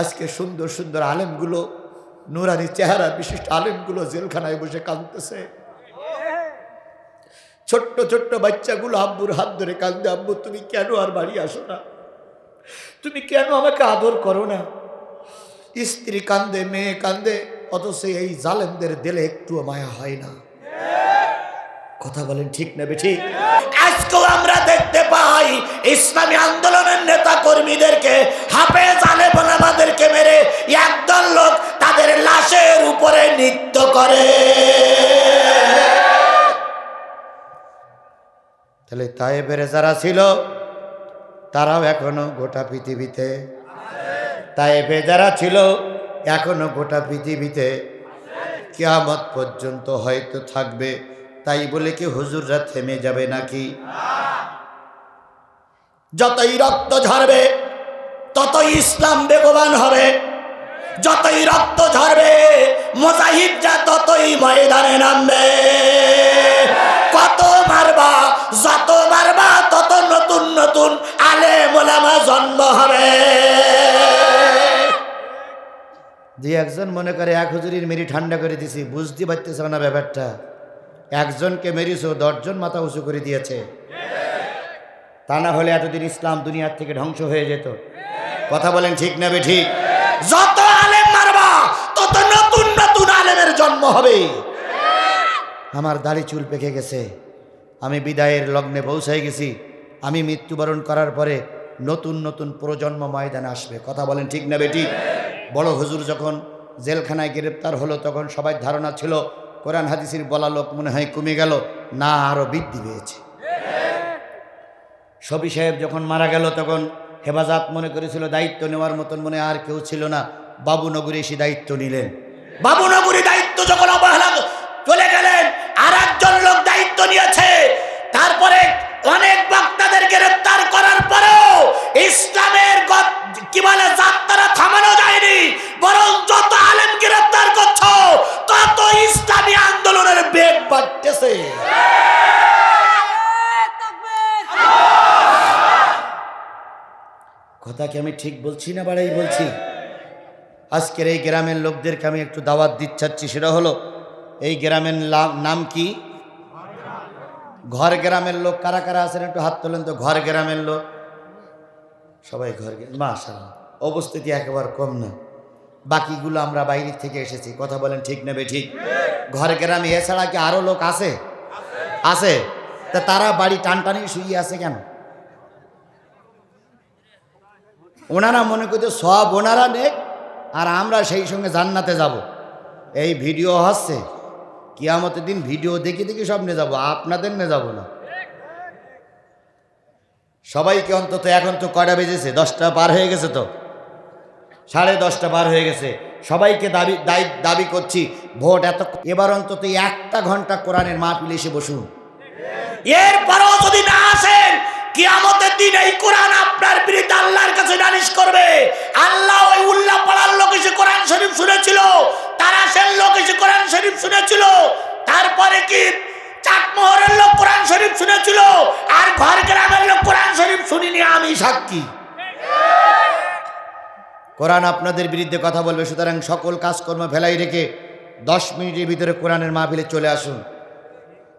আজকে সুন্দর সুন্দর আলেমগুলো, নুরানি চেহারা বিশিষ্ট আলেমগুলো জেলখানায় বসে কাঁদতেছে। ছোট্ট ছোট্ট বাচ্চাগুলো আব্বুর হাত ধরে কান্দে আব্বু, তুমি কেন আর বাড়ি আসো না? তুমি কেন আমাকে আদর করো না? স্ত্রী কান্দে মেয়ে কান্দে অথচ এই জালেমদের দিলে একটুও মায়া হয় না। কথা বলেন ঠিক নেবে ঠিক আজকেও আমরা দেখতে পাই ইসলামী আন্দোলনের নেতা কর্মীদেরকে হাফে জালে আমাদেরকে মেরে একদল লোক তাদের লাশের উপরে নৃত্য করে। তাহলে তাইবের যারা ছিল, তারাও এখনও গোটা পৃথিবীতে। তাইবে যারা ছিল, এখনও গোটা পৃথিবীতে। কিয়ামত পর্যন্ত হয়তো থাকবে। তাই বলে কি হুজুররা থেমে যাবে নাকি? যতই রক্ত ঝরবে, ততই ইসলাম বেগবান হবে। যতই রক্ত ঝরবে, মোজাহিদরা ততই ময়দানে নামবে। কত মারবা, যত মারবা, তত নতুন নতুন আলে মোলামা জন্ম হবে। দুই একজন মনে করে, এক হুজুরির মেরি ঠান্ডা করে দিছি, বুঝতে পারতেছে না ব্যাপারটা। একজনকে মেরিছো, দশজন মাথা উঁচু করে দিয়েছে। তা না হলে এতদিন ইসলাম দুনিয়ার থেকে ধ্বংস হয়ে যেত। কথা বলেন ঠিক নেবে ঠিক? যত আলেম মারবা, তত নতুন নতুন আলেমের জন্ম হবে। আমার দাড়ি চুল পেকে গেছে। আমি বিদায়ের লগ্নে পৌঁছাই গেছি। আমি মৃত্যুবরণ করার পরে নতুন নতুন প্রজন্ম ময়দানে আসবে। কথা বলেন ঠিক নেবে ঠিক? বড় হুজুর যখন জেলখানায় গ্রেপ্তার হলো, তখন সবাই ধারণা ছিল কোরআন হাদিসির বলা লোক মনে হয় কমে গেল, না আরও বৃদ্ধি পেয়েছে। সবি সাহেব যখন মারা গেল তখন হেফাজত মনে করেছিল, দায়িত্ব নেওয়ার মতন মনে আর কেউ ছিল না। বাবুনগরী এসে দায়িত্ব নিলেন। বাবুনগরী দায়িত্ব যখন অবহেলা চলে গেলেন আর একজন লোক দায়িত্ব নিয়েছে। তারপরে অনেক বক্তাদের গ্রেপ্তার করার পরেও ইসলামের কি বলে যাত্রা থামানো যায়নি, বরং যত আন্দোলনের বেগ বাড়তেছে। কথা কি আমি ঠিক বলছি না বাড়াই বলছি? আজকের এই গ্রামের লোকদেরকে আমি একটু দাওয়াত দিচ্ছাচ্ছি, সেটা হলো, এই গ্রামের নাম কি? ঘর গ্রামের লোক কারা কারা আছেন একটু হাত তোলেন তো, ঘর গ্রামের লোক। সবাই ঘর মাশা অবস্থিতি একেবারে কম না। বাকিগুলো আমরা বাইরে থেকে এসেছি। কথা বলেন ঠিক নেবে ঠিক ঘর গ্রামে এছাড়া কি আরও লোক আছে? আছে? তা তারা বাড়ি টানটানি শুয়ে আছে কেন? ওনারা মনে করছে সব ওনারা নেক, আর আমরা সেই সঙ্গে জান্নাতে যাব। এই ভিডিও হচ্ছে, কিয়ামতের দিন ভিডিও দেখে দেখে সব নিয়ে যাব, আপনাদের নিয়ে যাব না। সবাইকে অন্তত এখন তো কয়টা বেজেছে? দশটা পার হয়ে গেছে তো। সাড়ে দশটা পার হয়ে গেছে। সবাইকে দাবি দাবি করছি, ভোট এত এবার অন্তত একটা ঘণ্টা কোরআনের মাহফিল এসে বসুন। এরপরও যদি না আসেন, কিয়ামতের দিন এই কোরআন আপনার বিরুদ্ধে আল্লাহর কাছে নালিশ করবে। আল্লাহ ওই উল্লাহ পাড়ার লোক এসে কোরআন শরীফ শুনেছিল, তারাশের লোক এসে কোরআন শরীফ শুনেছিল, তারপরে কি চাটমোহরের লোক কোরআন শরীফ শুনেছিল, আর ঘর গ্রামের লোক কোরআন শরীফ শুনিনি আমি সাক্ষী। কোরআন আপনাদের বিরুদ্ধে কথা বলবে, সুতরাং সকল কাজকর্ম ফেলাই রেখে দশ মিনিটের ভিতরে কোরআনের মাহফিলে চলে আসুন।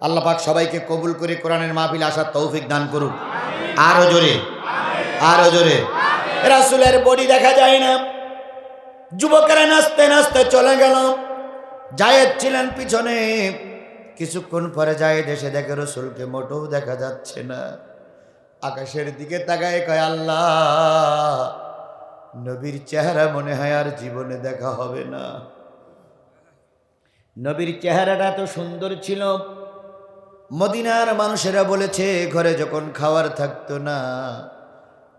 আল্লাহ পাক সবাইকে কবুল করে কোরআনের মাহফিলে আসার তৌফিক দান করুন। আরও জোরে আরও জোরে। রাসুলের বডি দেখা যায় না। যুবকেরা নাচতে নাচতে চলে গেল। জায়েদ ছিলেন পিছনে। কিছুক্ষণ পরে জায়েদ এসে দেখে রসুলকে মোটেও দেখা যাচ্ছে না। আকাশের দিকে তাকায় কয়, আল্লাহ নবীর চেহারা মনে হয় আর জীবনে দেখা হবে না। নবীর চেহারাটা তো সুন্দর ছিল। মদিনার মানুষেরা বলেছে, ঘরে যখন খাওয়ার থাকতো না,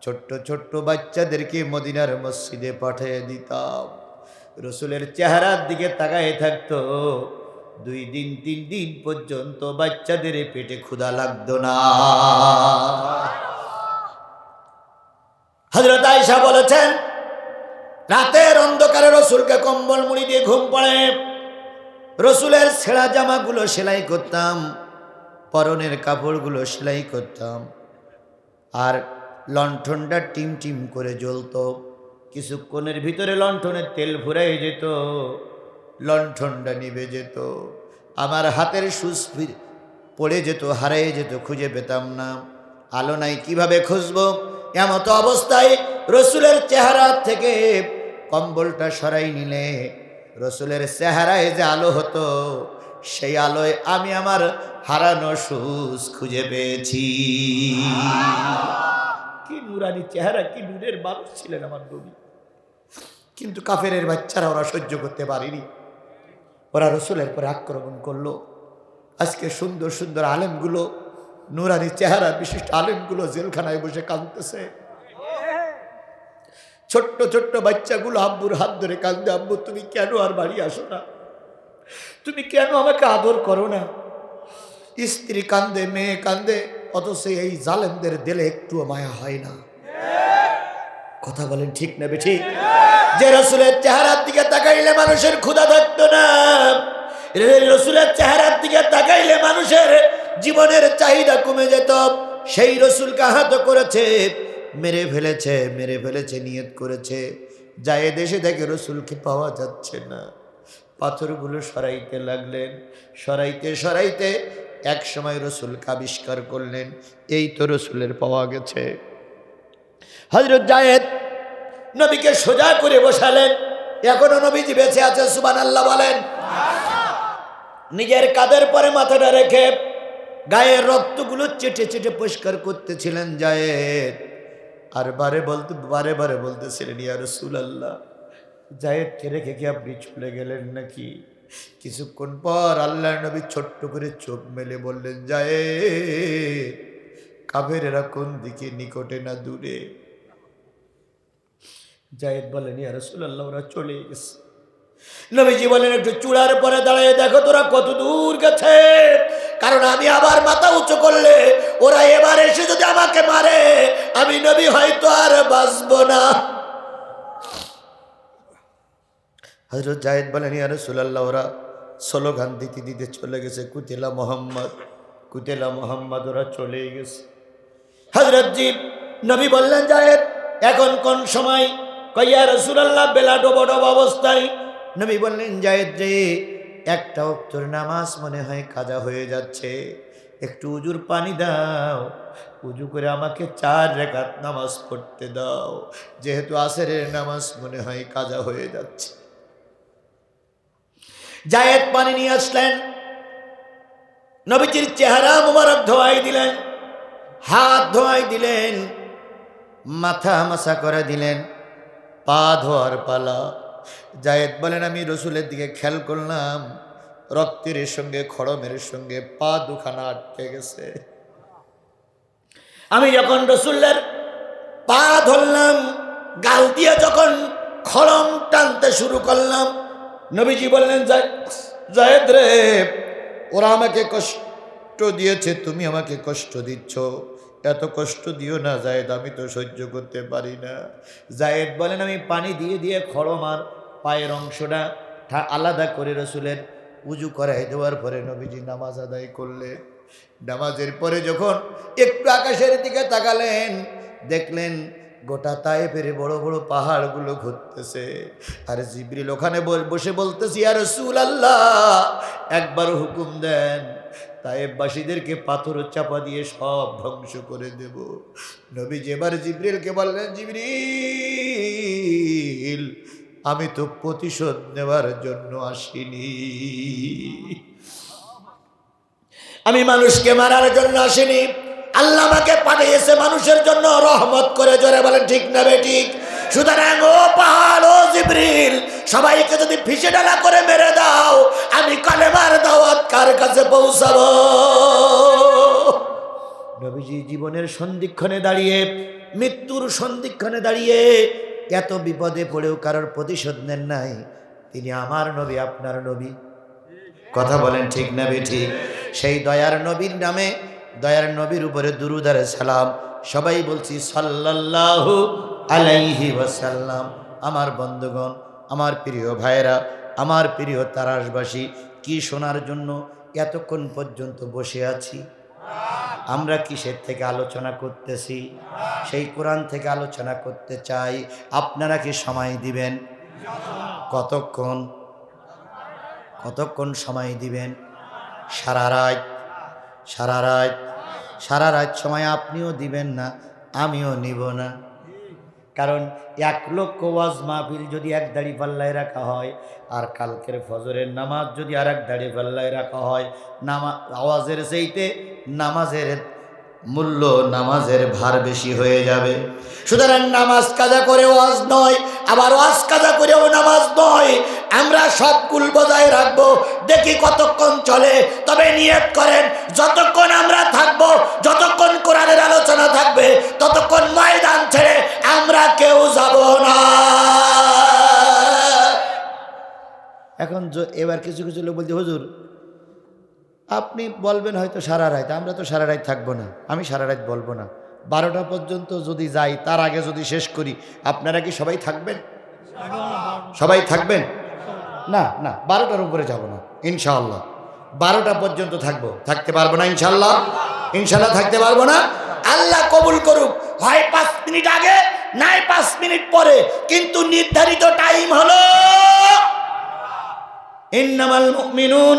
ছোট্ট ছোট্ট বাচ্চাদেরকে মদিনার মসজিদে পাঠিয়ে দিতাম। রসুলের চেহারার দিকে তাকায় থাকতো। দুই দিন, তিন দিন পর্যন্ত বাচ্চাদের পেটে ক্ষুধা লাগতো না। হজরত আয়সা বলেছেন, রাতের অন্ধকারে রসুলকে কম্বল মুড়ি দিয়ে ঘুম পড়ে। রসুলের ছেঁড়া জামাগুলো সেলাই করতাম, পরনের কাপড়গুলো সেলাই করতাম, আর লণ্ঠনটা টিম টিম করে জ্বলতো। কিছুক্ষণের ভিতরে লণ্ঠনের তেল ফুরাই যেত, লণ্ঠনটা নিভে যেত। আমার হাতের সুস পড়ে যেত হারিয়ে যেত, খুঁজে পেতাম না। আলো নাই, কীভাবে খুঁজবো? এমত অবস্থায় রসুলের চেহারা থেকে কম্বলটা সরাই নিলে রসুলের চেহারায় যে আলো হতো, সেই আলোয় আমি আমার হারানো সুস খুঁজে পেয়েছি। কি নুরানি চেহারা, কি নূরের মানুষ ছিলেন আমার নবী। কিন্তু কাফেরের বাচ্চারা ওরা সহ্য করতে পারেনি। ওরা রসুলের পরে আক্রমণ করল। আজকে সুন্দর সুন্দর আলেমগুলো নুরানি চেহারা বিশিষ্ট আলেমগুলো জেলখানায় বসে কাঁদতেছে। ছোট্ট ছোট্ট বাচ্চাগুলো আব্বুর হাত ধরে কান্দে আব্বু, তুমি কেন আর বাড়ি আসো না? তুমি কেন আমাকে আদর করো না? স্ত্রী কান্দে মেয়ে কান্দে অথচ এই জালেমদের দিলে একটুও মায়া হয় না। কথা বলেন ঠিক না ঠিক যে রসুলের চেহারার দিকে তাকাইলে মানুষের ক্ষুধা থাকতো না রসুলের চেহারার দিকে তাকাইলে মানুষের জীবনের চাহিদা কমে যেত। সেই রসুলকে আহত করেছে মেরে ফেলেছে মেরে ফেলেছে নিয়ত করেছে। যা দেশে থেকে রসুলকে পাওয়া যাচ্ছে না। পাথরগুলো সরাইতে লাগলেন সরাইতে সরাইতে এক সময় রসুলকে আবিষ্কার করলেন। এই তো রসুলের পাওয়া গেছে। হজরত জায়েদ নবীকে সোজা করে বসালেন। এখনও নবীজি বেঁচে আছে সুবান আল্লাহ বলেন নিজের কাদের পরে মাথাটা রেখে গায়ের রক্তগুলো চেটে চেটে পরিষ্কার করতেছিলেন জায়েদ। আর বারে বলতে, বারে বারে বলতেছিলেন, ইয়া রসুল আল্লাহ জায়েদকে রেখে কি আপনি চলে গেলেন নাকি? কিছুক্ষণ পর আল্লাহ নবী ছোট্ট করে চোখ মেলে বললেন, জায়েদ, কাফেরেরা কোন দিকে, নিকটে না দূরে? জায়েদ বলেন ইয়া রসুল্লাহ ওরা চলে গেছে। নবীজি বলেন একটু চূড়ার পরে দাঁড়িয়ে দেখো, তোরা কত দূর গেছে? কারণ আমি আবার মাথা উঁচু করলে ওরা এবার এসে যদি আমাকে মারে আমি নবী হয়তো আর বাঁচবো না। হজরত জায়েদ বলেন ইয়া রসুল্লাহ ওরা স্লোগান দিতে দিতে চলে গেছে কুতেলা মোহাম্মদ কুতেলা মোহাম্মদ ওরা চলে গেছে। হজরত জি নবী বললেন জায়েদ এখন কোন সময়? কইয়া রসুলাল্লাহ বেলা ডোব ডোব অবস্থায়। নবী বললেন জায়েদ রে একটা উত্তর নামাজ মনে হয় কাজা হয়ে যাচ্ছে। একটু উজুর পানি দাও, উজু করে আমাকে চার রেখাত নামাজ পড়তে দাও। যেহেতু আসরের নামাজ মনে হয় কাজা হয়ে যাচ্ছে। জায়েদ পানি নিয়ে আসলেন। নবীজির চেহারা মুবারক ধোয়াই দিলেন, হাত ধোয়াই দিলেন, মাথা মাসা করে দিলেন, পা ধোয়ার পালা। জায়েদ বলেন, আমি রসুলের দিকে খেয়াল করলাম, রক্তের সঙ্গে, খড়মের সঙ্গে পা দুখানা আটকে গেছে। আমি যখন রসুল্লের পা ধরলাম, গাল দিয়ে যখন খড়ম টানতে শুরু করলাম, নবীজি বললেন, "জায়- জায়েদ রে, ওরা আমাকে কষ্ট দিয়েছে, তুমি আমাকে কষ্ট দিচ্ছ। এত কষ্ট দিও না, জায়েদ, আমি তো সহ্য করতে পারি না। জায়েদ বলেন, আমি পানি দিয়ে দিয়ে খড়ম আর পায়ের অংশটা আলাদা করে রসুলের উজু করাই দেওয়ার পরে নবীজি নামাজ আদায় করলে। নামাজের পরে যখন একটু আকাশের দিকে তাকালেন, দেখলেন গোটা তায়েফের বড় বড় পাহাড়গুলো ঘুরতেছে। আর জিবরিল ওখানে বসে বলতেছি আর রসুল আল্লাহ একবার হুকুম দেন তায়েববাসীদেরকে পাথর চাপা দিয়ে সব ধ্বংস করে দেব। নবী যেবার জিবরিলকে বললেন, জিবরিল আমি তো প্রতিশোধ নেওয়ার জন্য আসিনি। আমি মানুষকে মারার জন্য আসিনি। আল্লাহ আমাকে পাঠিয়েছে মানুষের জন্য রহমত করে, জোরে বলেন, ঠিক না বে, ঠিক? সুতরাং, ও পাহাড়, ও জিব্রিল, সবাইকে যদি ফিসে ডালা করে মেরে দাও, আমি কালেমার দাওয়াত কার কাছে পৌঁছাবো? নবীজি জীবনের সন্ধিক্ষণে দাঁড়িয়ে, মৃত্যুর সন্ধিক্ষণে দাঁড়িয়ে এত বিপদে পড়েও কারোর প্রতিশোধ নেন নাই। তিনি আমার নবী, আপনার নবী। কথা বলেন ঠিক না বেঠি? সেই দয়ার নবীর নামে, দয়ার নবীর উপরে দুরুদারে সালাম। সবাই বলছি, সাল্লাল্লাহু আলাইহি ওয়াসাল্লাম। আমার বন্ধুগণ, আমার প্রিয় ভাইয়েরা, আমার প্রিয় তারাসবাসী কি শোনার জন্য এতক্ষণ পর্যন্ত বসে আছি? আমরা কিসের থেকে আলোচনা করতেছি? সেই কোরআন থেকে আলোচনা করতে চাই। আপনারা কি সময় দিবেন? কতক্ষণ? কতক্ষণ সময় দিবেন? সারা রাত? সারা রাত? সারা রাত সময় আপনিও দিবেন না, আমিও নিব না। কারণ এক লক্ষ ওয়াজ মাহফিল যদি এক দাড়ি পাল্লায় রাখা হয়, আর কালকের ফজরের নামাজ যদি আর এক দাড়ি পাল্লায় রাখা হয়, নামা আওয়াজের সেইতে নামাজের মূল্য নামাজের ভার বেশি হয়ে যাবে। সুতরাং নামাজ কাজা করে ওয়াজ নয়, আবার ওয়াজ কাজা করেও নামাজ নয়। আমরা সব কুল বজায় রাখব, দেখি কতক্ষণ চলে। তবে নিয়ত করেন, যতক্ষণ আমরা থাকব, যতক্ষণ কোরআনের আলোচনা থাকবে, ততক্ষণ ময়দান ছেড়ে আমরা কেউ যাব না। এখন এবার কিছু কিছু লোক বলছে, হুজুর আপনি বলবেন হয়তো সারা রাত, আমরা তো সারা রাত থাকব না, আমি সারা রাত বলব না। বারোটা পর্যন্ত যদি যাই, তার আগে যদি শেষ করি, আপনারা কি সবাই থাকবেন? সবাই থাকবেন? না না, বারোটার উপরে যাব না, ইনশাআল্লাহ। বারোটা পর্যন্ত থাকব, থাকতে পারব না ইনশাল্লাহ ইনশাল্লাহ থাকতে পারব না? আল্লাহ কবুল করুক, হয় পাঁচ মিনিট আগে, নাই পাঁচ মিনিট পরে, কিন্তু নির্ধারিত টাইম হলো, ইন্নামাল মুমিনুন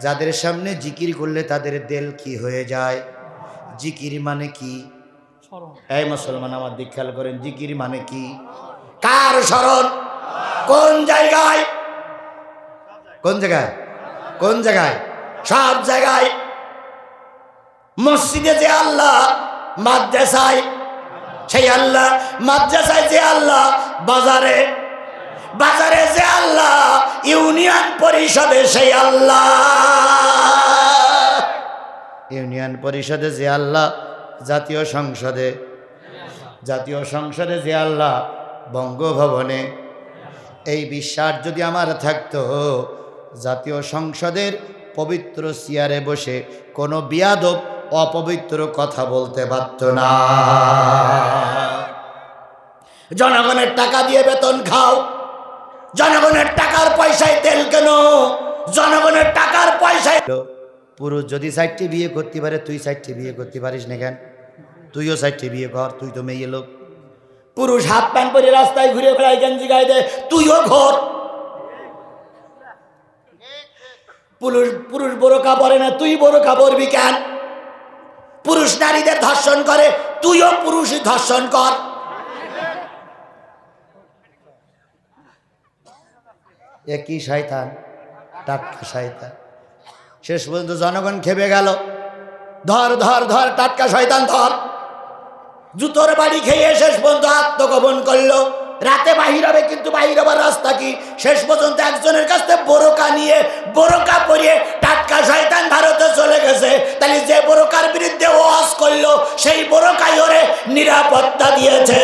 যাদের সামনে জিকির করলে তাদের দেল কি হয়ে যায়? জিকির মানে কি? এই মুসলমান আমার দিক খেয়াল করেন জিকির মানে কি? কার স্মরণ? কোন জায়গায়? কোন জায়গায়? কোন জায়গায়? সব জায়গায়। মসজিদে যে আল্লাহ মাদ্রাসায়। সেই আল্লাহ মাদ্রাসায় যে আল্লাহ বাজারে। বাজারে যে আল্লাহ ইউনিয়ন পরিষদে সেই আল্লাহ। ইউনিয়ন পরিষদে যে আল্লাহ, জাতীয় সংসদে। জাতীয় সংসদে যে আল্লাহ, বঙ্গভবনে। এই বিশ্বাস যদি আমার থাকতো, জাতীয় সংসদের পবিত্র চেয়ারে বসে কোনো বিয়াদব অপবিত্র কথা বলতে পারত না। জনগণের টাকা দিয়ে বেতন খাও জনগণের টাকার পয়সায় তেল কেন? জনগণের টাকার পয়সায় পুরুষ যদি সাইডটি বিয়ে করতে পারে তুই সাইডটি বিয়ে করতে পারিস না কেন? তুইও সাইডটি বিয়ে কর তুই তো মেয়ে লোক। পুরুষ হাফ প্যান্ট পরে রাস্তায় ঘুরে বেড়ায় গেঞ্জি গায়ে দেয় তুইও ঘর। পুরুষ পুরুষ বোরকা পরে না তুই বোরকা পরবি কেন পুরুষ নারীদের ধর্ষণ করে তুইও পুরুষ ধর্ষণ কর। একই শয়তান, টাটকা শয়তান। শেষ পর্যন্ত জনগণ খেপে গেল। ধর ধর ধর, টাটকা শয়তান, ধর। জুতোর বাড়ি খেয়ে শেষ পর্যন্ত আত্মগোপন করল। রাতে বাহির হবে, কিন্তু বাহির হবার রাস্তা কি? শেষ পর্যন্ত একজনের কাছ থেকে বোরকা নিয়ে, বোরকা পরিয়ে টাটকা শয়তান ভারতে চলে গেছে। তাহলে যে বোরকার বিরুদ্ধে ওয়াজ করল, সেই বোরকাই ওরে নিরাপত্তা দিয়েছে।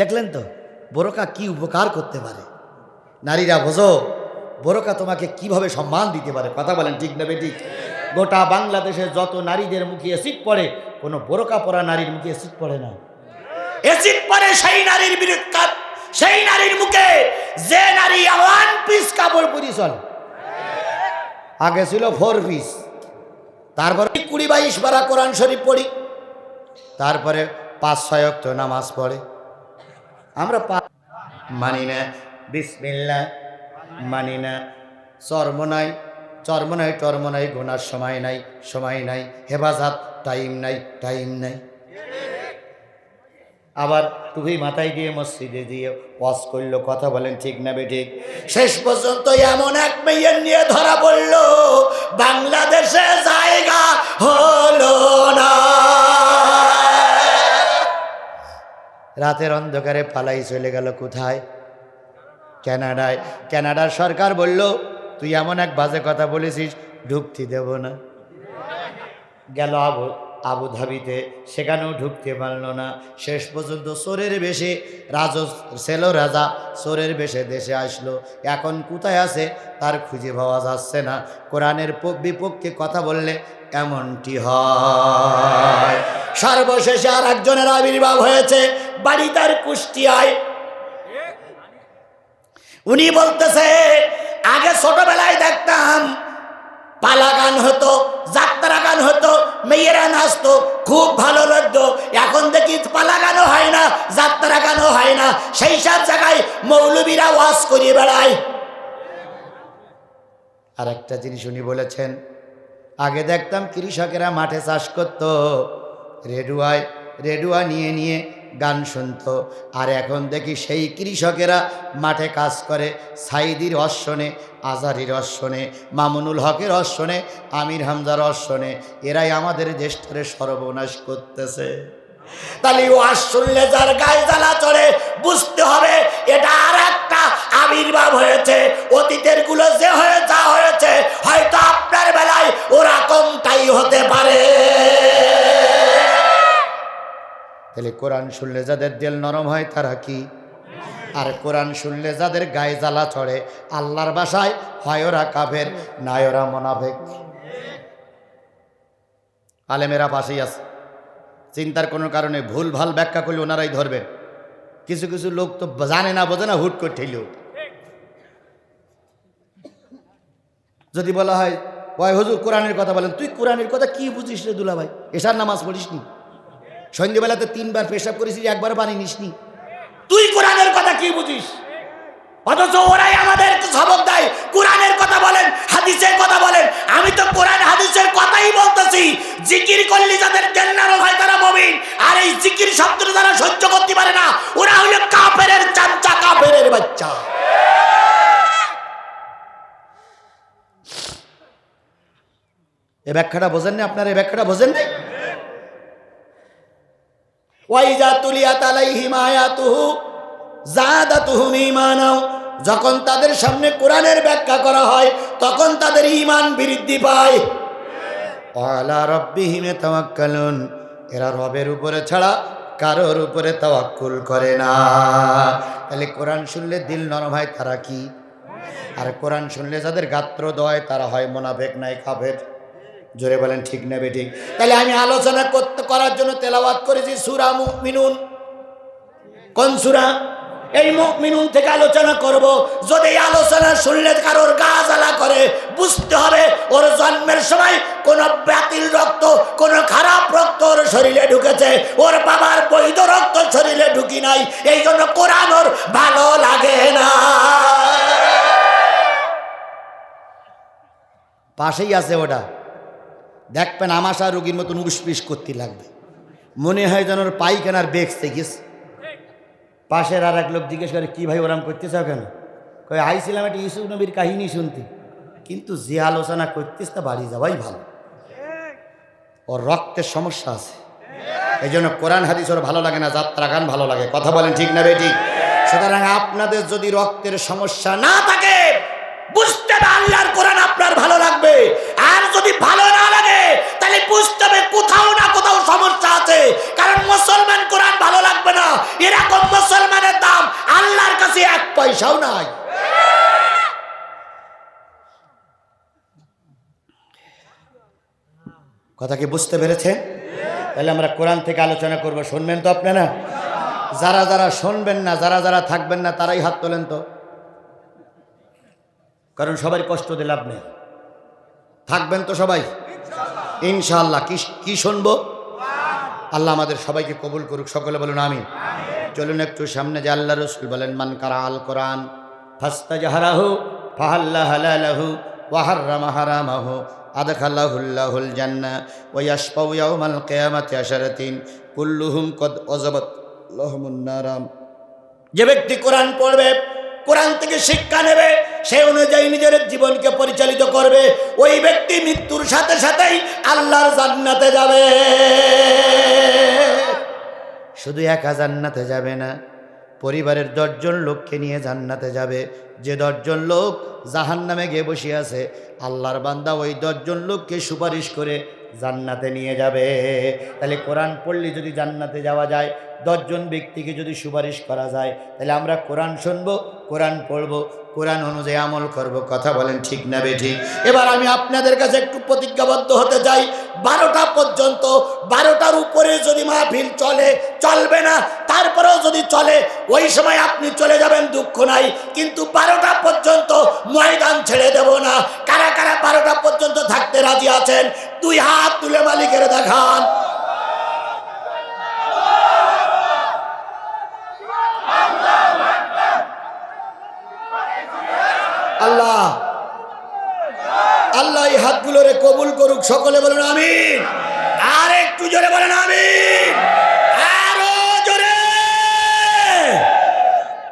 দেখলেন তো, বোরকা কি উপকার করতে পারে? নারীরা, বোঝো, বোরকা তোমাকে কীভাবে সম্মান দিতে পারে? কথা বলেন ঠিক না ঠিক গোটা বাংলাদেশে যত নারীদের মুখে এসিড পড়ে, কোনো বোরকা পরা নারীর মুখে এসিড পড়ে না। এসিড পড়ে সেই নারীর বিরুদ্ধে, সেই নারীর মুখে যে নারী ওয়ান পিস কাপড় পরি চলে আগে ছিল ফোর পিস তারপরে কুড়ি বাইশ বারা কোরআন শরীফ পড়ি, তারপরে পাঁচ ছয় অক্ট নামাজ পড়ে। আমরা মানি না। বিসমিল্লা মানি না। চর্ম নাই। চর্ম নাই, টর্ম নাই, গোনার সময় নাই সময় নাই, হেফাজত টাইম নাই টাইম নাই। আবার টুপি মাথায় দিয়ে মসজিদে দিয়ে ওয়াশ করল, কথা বলেন ঠিক না বে ঠিক শেষ পর্যন্ত এমন এক মেয়ের নিয়ে ধরা পড়ল, বাংলাদেশে জায়গা হলো না। রাতের অন্ধকারে পালাই চলে গেল কোথায়? কানাডায় কানাডার সরকার বলল, তুই এমন এক বাজে কথা বলেছিস, ঢুকতে দেব না। গেল আবু, আবুধাবিতে। সেখানেও ঢুকতে পারল না। শেষ পর্যন্ত সোরের বেশে রাজ ছেল রাজা সোরের বেশে দেশে আসলো। এখন কোথায় আছে, তার খুঁজে পাওয়া যাচ্ছে না। কোরআনের বিপক্ষে কথা বললে এমনটি হয়। সর্বশেষে আর একজনের আবির্ভাব হয়েছে। বাড়ি তার কুষ্টিয়ায়। উনি বলতেছে, আগে ছোটবেলায় দেখতাম পালা গান হতো যাত্রা গান হতো, মেয়েরা নাচতো, খুব ভালো লাগতো। এখন দেখি পালা গানও হয় না যাত্রা গানও হয় না। সেই সব জায়গায় মৌলবীরা ওয়াজ করিয়ে বেড়ায়। আর একটা জিনিস উনি বলেছেন, আগে দেখতাম কৃষকেরা মাঠে চাষ করতো। রেডুয়ায়, রেডুয়া নিয়ে নিয়ে গান শুনতো। আর এখন দেখি সেই কৃষকেরা মাঠে কাজ করে, সাইদির অশ্বনে, আজারির অশ্বনে, মামুনুল হকের অশ্বনে, আমির হামজার অশ্বনে। এরাই আমাদের দেশটারে সর্বনাশ করতেছে। তাহলে ওয়াজ শুনলে যার গায়ে জ্বালা চড়ে, বুঝতে হবে এটা আর একটা আবির্ভাব হয়েছে, অতীতেরগুলো যে হয়ে যা হয়েছে, হয়তো আপনার বেলায় ওরকমটাই হতে পারে। তাহলে কোরআন শুনলে যাদের দিল নরম হয়, তারা কি? আর কোরআন শুনলে যাদের গায়ে জ্বালা চড়ে, আল্লাহর বাসায় হয় ওরা কাফের, নাই ওরা মোনাফেক। আলেমেরা পাশেই আছে। চিন্তার কোনো কারণে ভুল ভালো ব্যাখ্যা করলে ওনারাই ধরবেন কিছু কিছু লোক তো জানে না, বোঝে না, হুট করে ঠেলিও যদি বলা হয়, ওই হুজুর কোরআনের কথা বলেন, তুই কোরআনের কথা কি বুঝিস রে দুলা ভাই এসার নামাজ পড়িস নি সন্ধ্যেবেলাতে তিনবার পেশাব করেছিস একবার পানি নিসনি। তুই কোরআনের কথা কি বুঝিস? অথচ ওরাই আমাদের সবক দেয়, কোরআনের কথা বলেন, হাদিসের কথা বলেন। আমি তো কোরআন, হাদিসের কথাই বলতেছি। জিকির করলে যাদের জেন্নার হয় তারা মমিন। আর এই জিকির শব্দটা তারা সহ্য করতে পারে না, ওরা হলো কাফের চামচা কাফের বাচ্চা। এ ব্যাখ্যাটা বোঝেন না আপনার? এই ব্যাখ্যাটা বোঝেন নাই জাদাতুহুম ঈমানাও। যখন তাদের সামনে কোরআনের ব্যাখ্যা করা হয়, তখন তাদের ঈমান বৃদ্ধি পায়। এরা রবের উপরে ছাড়া কারোর উপরে তাওয়াক্কুল করে না। তাহলে কোরআন শুনলে দিল নরম হয়, তারা কি? আর কোরআন শুনলে যাদের গাত্র দয়, তারা হয় মোনাফেক, নাই কাফের। জোরে বলেন, ঠিক নেবে ঠিক। তাহলে আমি আলোচনা করতে, করার জন্য তেলাওয়াত করেছি সুরা মুমিনুন। কোন সুরা? এই মুখ মিনুন থেকে আলোচনা করব। যদি আলোচনা শুনলে কারোর গা জ্বালা করে, বুঝতে হবে ওর জন্মের সময় কোন বাতিল রক্ত, কোন খারাপ রক্ত ওর শরীরে ঢুকেছে। ওর বাবার বৈধ রক্ত শরীরে ঢুকি নাই। এই জন্য কোরআন ওর ভালো লাগে না। পাশেই আছে ওটা। দেখবেন আমাশা রোগীর মতন উসপিস করতে লাগবে। মনে হয় যেন ওর পাইখানার বেগ গেছে পাশের আর এক লোক জিজ্ঞেস করে, কী ভাই ওরাম করতেছ কেন? কই আইছিলাম একটা ইউসুফ নবীর কাহিনী শুনতে। কিন্তু যে আলোচনা করতিস তা বাড়ি যাওয়াই ভালো। ওর রক্তের সমস্যা আছে। এই জন্য কোরআন, হাদিস ওর ভালো লাগে না, যাত্রা গান ভালো লাগে। কথা বলেন ঠিক না বেটি সুতরাং আপনাদের যদি রক্তের সমস্যা না থাকে, বুঝতে আল্লাহর কোরআন আপনার ভালো লাগবে। যদি ভালো না লাগে, তাহলে বুঝতে হবে কোথাও না কোথাও সমস্যা আছে। কারণ মুসলমান কোরআন ভালো লাগবে না। এরকম মুসলমানের দাম আল্লাহর কাছে এক পয়সাও নাই। কথা কি বুঝতে পেরেছেন তাহলে আমরা কোরআন থেকে আলোচনা করব। শুনবেন তো আপনারা? যারা যারা শুনবেন না, যারা যারা থাকবেন না, তারাই হাত তোলেন তো। কারণ সবাই কষ্ট দিলে লাভ নেই। থাকবেন তো সবাই? ইনশাআল্লাহ। কি কি শুনব? আল্লাহ আমাদের সবাইকে কবুল করুক, সকলে বলুন আমি চলুন একটু সামনে যে আল্লাহ রসুল বলেন, মান কারা আল কোরআন ফাস্তা জাহারাহু ফাহাল্লা হালালাহু কদ যে ব্যক্তি কোরআন পড়বে কোরআন থেকে শিক্ষা নেবে, সে অনুযায়ী নিজের জীবনকে পরিচালিত করবে। ওই ব্যক্তি মৃত্যুর সাথে সাথেই আল্লাহর জান্নাতে যাবে। শুধু একা জান্নাতে যাবে না, পরিবারের দশজন লোককে নিয়ে জান্নাতে যাবে। যে দশজন লোক জাহান নামে গিয়ে বসে আছে, আল্লাহর বান্দা ওই দশজন লোককে সুপারিশ করে জান্নাতে নিয়ে যাবে। তাহলে কোরআন পড়লে যদি জান্নাতে যাওয়া যায় দশজন ব্যক্তিকে যদি সুপারিশ করা যায়, তাহলে আমরা কোরআন শুনব, কোরআন পড়ব, কোরআন অনুযায়ী আমল করব। কথা বলেন ঠিক না বেঠিক এবার আমি আপনাদের কাছে একটু প্রতিজ্ঞাবদ্ধ হতে চাই। বারোটা পর্যন্ত, বারোটার উপরে যদি মাহফিল চলে, চলবে না, তারপরেও যদি চলে, ওই সময় আপনি চলে যাবেন, দুঃখ নাই। কিন্তু বারোটা পর্যন্ত ময়দান ছেড়ে দেব না। কারা কারা বারোটা পর্যন্ত থাকতে রাজি আছেন? দুই হাত তুলে মালিকের দেখান। আল্লাহ। আল্লাহ এই হাতগুলোরে কবুল করুক। সকলে বলুন আমি আর একটু জোরে বলেন আমিন।